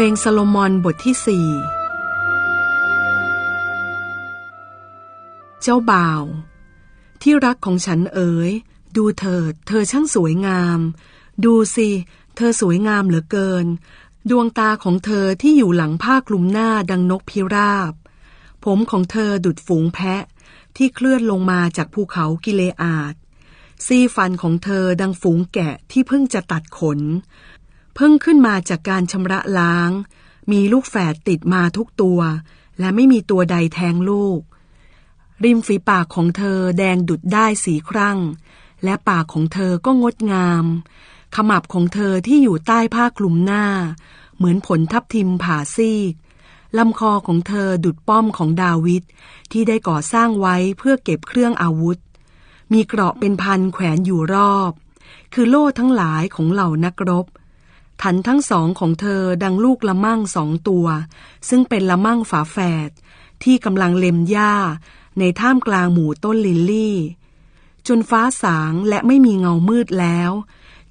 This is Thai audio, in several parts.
พลงซาโลมอนบทที่สี่เจ้าบ่าว ที่รักของฉันเอ๋ย ดูเถิด เธอช่างสวยงาม ดูสิ เธอสวยงามเหลือเกิน ดวงตาของเธอที่อยู่หลังผ้าคลุมหน้าดังนกพิราบ ผมของเธอดุดฝูงแพะ ที่เคลื่อนลงมาจากภูเขากิเลอาดซี่ฟันของเธอดังฝูงแกะที่เพิ่งจะตัดขน เพิ่งขึ้นมาจากการชำระล้าง มีลูกแฝดติดมาทุกตัว และไม่มีตัวใดแทงลูก ริมฝีปากของเธอแดงดุดได้สีครั่ง และปากของเธอก็งดงาม ขมับของเธอที่อยู่ใต้ผ้าคลุมหน้า เหมือนผลทับทิมผ่าซีกลำคอของเธอดุดป้อมของดาวิดที่ได้ก่อสร้างไว้เพื่อเก็บเครื่องอาวุธ มีเกราะเป็นพันแขวนอยู่รอบ คือโล่ทั้งหลายของเหล่านักรบ ทันทั้งสองของเธอดังลูกละมั่งสองตัว ซึ่งเป็นละมั่งฝาแฝดที่กำลังเล็มหญ้า ในท่ามกลางหมู่ต้นลิลลี่ จนฟ้าสางและไม่มีเงามืดแล้ว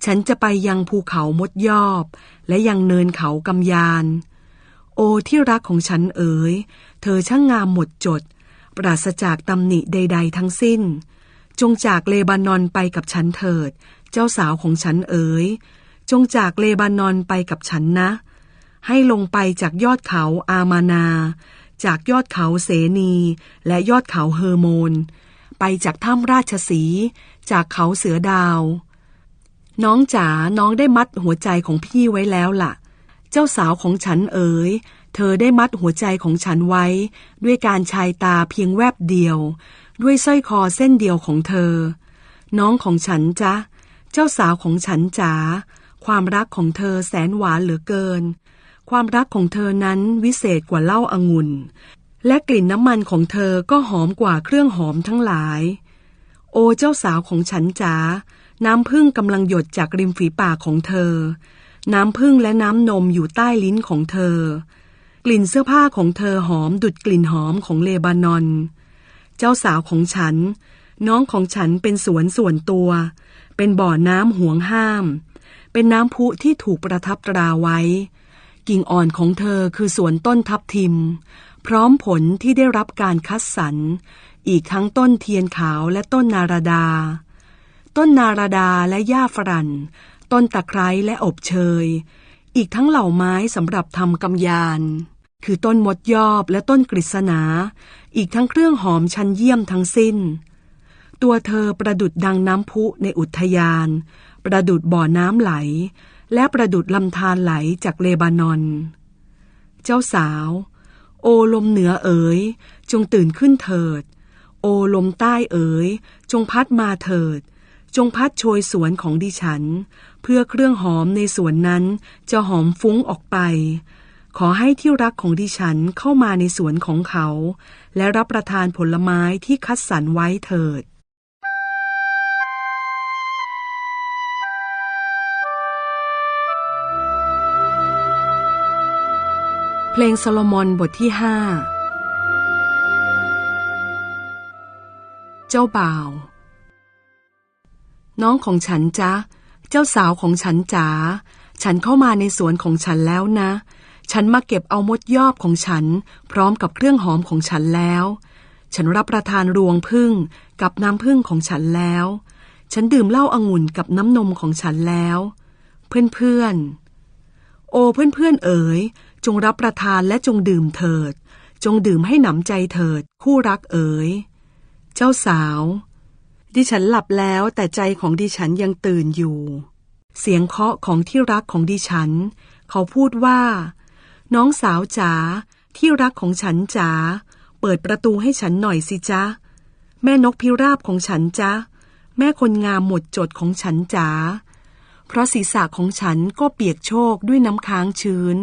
ฉันจะไปยังภูเขามดยอบ และยังเนินเขากำยาน โอที่รักของฉันเอ๋ย เธอช่างงามหมดจด ปราศจากตำหนิใด ๆ ทั้งสิ้น จงจากเลบานอนไปกับฉันเถิด เจ้าสาวของฉันเอ๋ย จงจากเลบานอนไปกับฉันนะ ให้ลงไปจากยอดเขาอามานา จากยอดเขาเสนี และยอดเขาเฮอร์โมน ไปจากถ้ำราชสี จากเขาเสือดาว น้องจ๋าน้องได้มัดหัวใจของพี่ไว้แล้วล่ะ เจ้าสาวของฉันเอ๋ยเธอได้มัดหัวใจของฉันไว้ ด้วยการชายตาเพียงแวบเดียว ด้วยสร้อยคอเส้นเดียวของเธอ น้องของฉันจ๊ะเจ้าสาวของฉันจ๋า ความรักของเธอแสนหวานเหลือเกิน ความรักของเธอนั้นวิเศษกว่าเหล้าอางุ่น และกลิ่นน้ำมันของเธอก็หอมกว่าเครื่องหอมทั้งหลาย โอเจ้าสาวของฉันจ๋าน้ำพึ่งกำลังหยดจากริมฝีปากของเธอ น้ำพึ่งและน้ำนมอยู่ใต้ลิ้นของเธอ กลิ่นเสื้อผ้าของเธอหอมดุดกลิ่นหอมของเลบานอน เจ้าสาวของฉัน น้องของฉันเป็นสวนส่วนตัว เป็นบ่อน้ำห่วงห้าม เป็นน้ำพุที่ถูกประทับตราไว้ กิ่งอ่อนของเธอคือสวนต้นทับทิม พร้อมผลที่ได้รับการคัดสรร อีกทั้งต้นเทียนขาวและต้นนาราดา ต้นนาราดาและหญ้าฝรั่น ต้นตะไคร้และอบเชย อีกทั้งเหล่าไม้สำหรับทำกำยาน คือต้นมดยอบและต้นกฤษณา อีกทั้งเครื่องหอมชั้นเยี่ยมทั้งสิ้นตัวเธอประดุดดังน้ำพุในอุทยาน ประดุดบ่อน้ำไหล และประดุดลำธารไหลจากเลบานอน เจ้าสาว โอลมเหนือเอ๋ย จงตื่นขึ้นเถิด โอลมใต้เอ๋ย จงพัดมาเถิด จงพัดโชยสวนของดิฉัน เพื่อเครื่องหอมในสวนนั้นจะหอมฟุ้งออกไป ขอให้ที่รักของดิฉันเข้ามาในสวนของเขา และรับประทานผลไม้ที่คัดสรรไว้เถิด เพลงโซโลมอนบทที่ห้าเจ้าบ่าว น้องของฉันจ๊ะ เจ้าสาวของฉันจ๋า ฉันเข้ามาในสวนของฉันแล้วนะ ฉันมาเก็บเอามดยอบของฉัน พร้อมกับเครื่องหอมของฉันแล้ว ฉันรับประทานรวงพึ่งกับน้ำพึ่งของฉันแล้ว ฉันดื่มเหล้าอางุ่นกับน้ำนมของฉันแล้ว เพื่อนๆ โอ้เพื่อนๆเอ๋ย จงรับประทานและจงดื่มเถิด จงดื่มให้หนำใจเถิด คู่รักเอ๋ย เจ้าสาว ดิฉันหลับแล้วแต่ใจของดิฉันยังตื่นอยู่ เสียงเคาะของที่รักของดิฉัน เขาพูดว่า น้องสาวจ๋าที่รักของฉันจ๋าเปิดประตูให้ฉันหน่อยสิจ๊ะ แม่นกพิราบของฉันจ๊ะ แม่คนงามหมดจดของฉันจ๋าเพราะศีรษะของฉันก็เปียกโชกด้วยน้ำค้างชื้น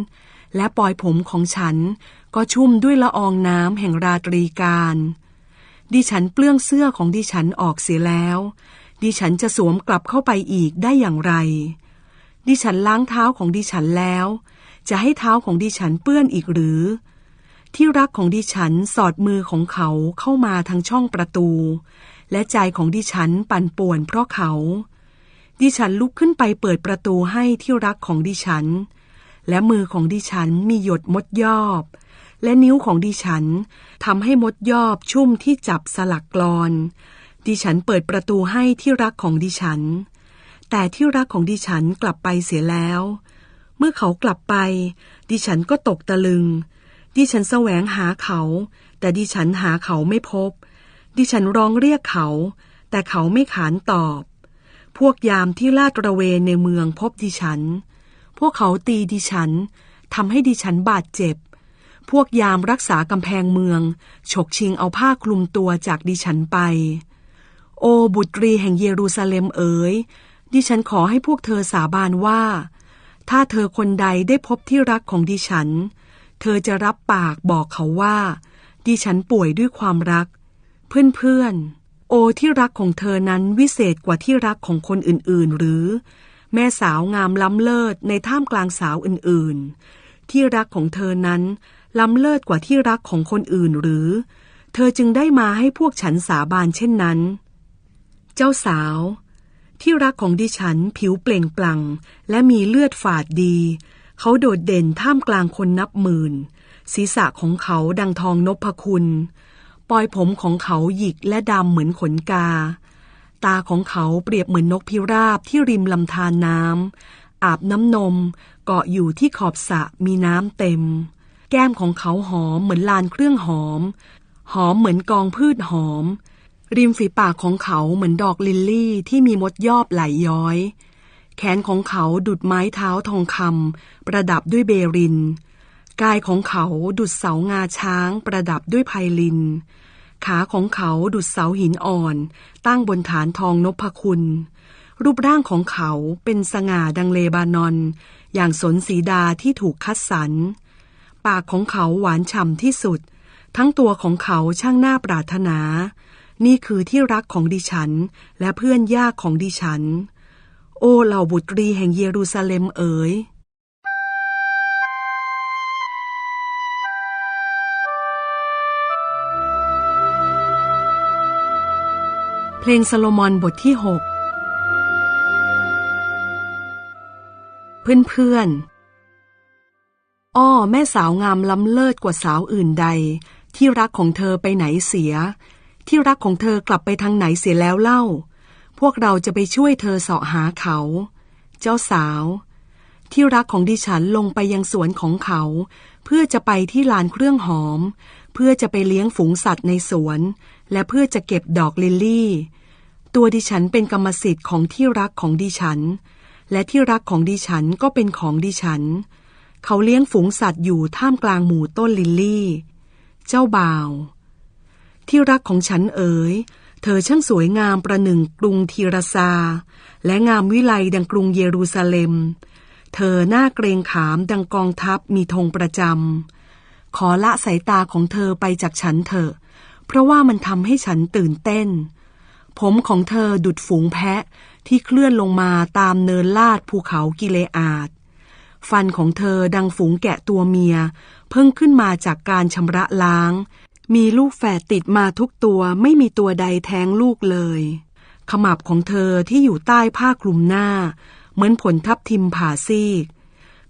และปลอยผมของฉันก็ชุ่มด้วยละอองน้ำแห่งราตรีการ ดิฉันเปลื้องเสื้อของดิฉันออกเสียแล้ว ดิฉันจะสวมกลับเข้าไปอีกได้อย่างไร ดิฉันล้างเท้าของดิฉันแล้ว จะให้เท้าของดิฉันเปื้อนอีกหรือ ที่รักของดิฉันสอดมือของเขาเข้ามาทางช่องประตู และใจของดิฉันปั่นป่วนเพราะเขา ดิฉันลุกขึ้นไปเปิดประตูให้ที่รักของดิฉัน และมือของดิฉันมีหยดมดยอบ และนิ้วของดิฉันทำให้มดยอบชุ่มที่จับสลักกลอน ดิฉันเปิดประตูให้ที่รักของดิฉัน แต่ที่รักของดิฉันกลับไปเสียแล้ว เมื่อเขากลับไป ดิฉันก็ตกตะลึง ดิฉันแสวงหาเขา แต่ดิฉันหาเขาไม่พบ ดิฉันร้องเรียกเขา แต่เขาไม่ขานตอบ พวกยามที่ลาดตระเวนในเมืองพบดิฉัน พวกเขาตีดิฉันทำให้ดิฉันบาดเจ็บ พวกยามรักษากำแพงเมือง ฉกชิงเอาผ้าคลุมตัวจากดิฉันไป โอบุตรีแห่งเยรูซาเล็มเอ๋ย ดิฉันขอให้พวกเธอสาบานว่า ถ้าเธอคนใดได้พบที่รักของดิฉัน เธอจะรับปากบอกเขาว่า ดิฉันป่วยด้วยความรัก เพื่อนๆ โอที่รักของเธอนั้นวิเศษกว่าที่รักของคนอื่นๆ หรือ แม่สาวงามล้ำเลิศในท่ามกลางสาวอื่นๆ ที่รักของเธอนั้น ล้ำเลิศกว่าที่รักของคนอื่นหรือ เธอจึงได้มาให้พวกฉันสาบานเช่นนั้น เจ้าสาว ที่รักของดิฉันผิวเปล่งปลั่ง และมีเลือดฝาดดี เขาโดดเด่นท่ามกลางคนนับหมื่น ศีรษะของเขาดังทองนพคุณ ปลอยผมของเขาหยิกและดำเหมือนขนกา ตาของเขาเปรียบเหมือนนกพิราบที่ริมลำธารน้ำอาบน้ำนมเกาะอยู่ที่ขอบสระมีน้ำเต็ม แก้มของเขาหอมเหมือนลานเครื่องหอม หอมเหมือนกองพืชหอม ริมฝีปากของเขาเหมือนดอกลิลลี่ที่มีมดยอบไหลยย้อย แขนของเขาดุดไม้เท้าทองคำประดับด้วยเบริน กายของเขาดุดเสางาช้างประดับด้วยไพลิน ขาของเขาดุดเสาหินอ่อน ตั้งบนฐานทองนพคุณ รูปร่างของเขาเป็นสง่าดังเลบานอน อย่างสนสีดาที่ถูกคัดสรร ปากของเขาหวานฉ่ำที่สุด ทั้งตัวของเขาช่างน่าปรารถนา นี่คือที่รักของดิฉัน และเพื่อนยากของดิฉัน โอ้เหล่าบุตรีแห่งเยรูซาเล็มเอ๋ย เพลงซาโลมอนบทที่หกเพื่อนๆอ้อแม่สาวงามล้ำเลิศกว่าสาวอื่นใด ที่รักของเธอไปไหนเสีย ที่รักของเธอกลับไปทางไหนเสียแล้วเล่า พวกเราจะไปช่วยเธอเสาะหาเขา เจ้าสาว ที่รักของดิฉันลงไปยังสวนของเขา เพื่อจะไปที่ลานเครื่องหอม เพื่อจะไปเลี้ยงฝูงสัตว์ในสวน และเพื่อจะเก็บดอกลิลลี่ ตัวดิฉันเป็นกรรมสิทธิ์ของที่รักของดิฉัน และที่รักของดิฉันก็เป็นของดิฉัน เขาเลี้ยงฝูงสัตว์อยู่ท่ามกลางหมู่ต้นลิลลี่ เจ้าบ่าว ที่รักของฉันเอ๋ย เธอช่างสวยงามประหนึ่งกรุงทีรซา และงามวิไลดังกรุงเยรูซาเล็ม เธอหน้าเกรงขามดังกองทัพมีธงประจำขอละสายตาของเธอไปจากฉันเถอะ เพราะว่ามันทำให้ฉันตื่นเต้น ผมของเธอดุดฝูงแพะที่เคลื่อนลงมาตามเนินลาดภูเขากิเลอาดฟันของเธอดังฝูงแกะตัวเมีย เพิ่งขึ้นมาจากการชำระล้าง มีลูกแฝดติดมาทุกตัวไม่มีตัวใดแท้งลูกเลย ขมับของเธอที่อยู่ใต้ผ้าคลุมหน้า เหมือนผลทับทิมผ่าซีก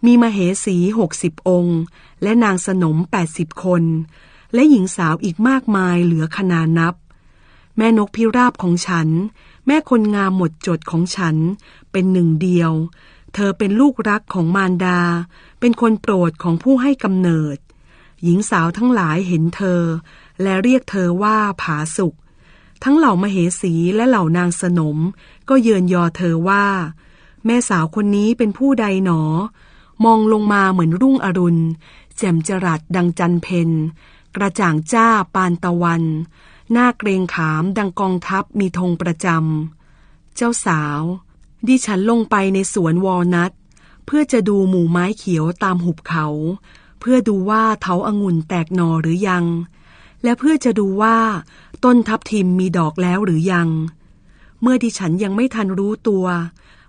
มีมเหสีหกสิบองค์ และนางสนมแปดสิบคน และหญิงสาวอีกมากมายเหลือขนานับ แม่นกพิราบของฉัน แม่คนงามหมดจดของฉัน เป็นหนึ่งเดียว เธอเป็นลูกรักของมารดา เป็นคนโปรดของผู้ให้กำเนิด หญิงสาวทั้งหลายเห็นเธอ และเรียกเธอว่าผาสุกทั้งเหล่ามเหสีและเหล่านางสนม ก็เยินยอเธอว่า แม่สาวคนนี้เป็นผู้ใดหนอ มองลงมาเหมือนรุ่งอรุณ แจ่มจรัสดังจันเพน กระจ่างจ้าปานตะวัน หน้าเกรงขามดังกองทัพมีธงประจำ เจ้าสาว ดิฉันลงไปในสวนวอลนัทเพื่อจะดูหมู่ไม้เขียวตามหุบเขา เพื่อดูว่าเถาอางุ่นแตกหนอหรือยัง และเพื่อจะดูว่าต้นทับทิมมีดอกแล้วหรือยัง เมื่อดิฉันยังไม่ทันรู้ตัว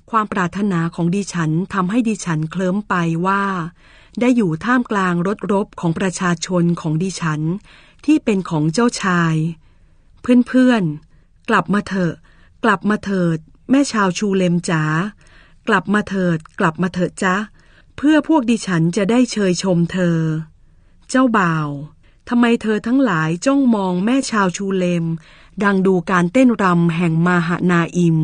ความปรารถนาของดิฉันทำให้ดิฉันเคลิ้มไปว่า ได้อยู่ท่ามกลางรถรบของประชาชนของดิฉัน ที่เป็นของเจ้าชาย เพื่อนๆ กลับมาเถอะ กลับมาเถิด แม่ชาวชูเลมจ๋ากลับมาเถิด กลับมาเถิดจ้ะเพื่อพวกดิฉันจะได้เชยชมเธอ เจ้าบ่าวทำไมเธอทั้งหลายจ้องมองแม่ชาวชูเลม ดังดูการเต้นรำแห่งมาหานาอิม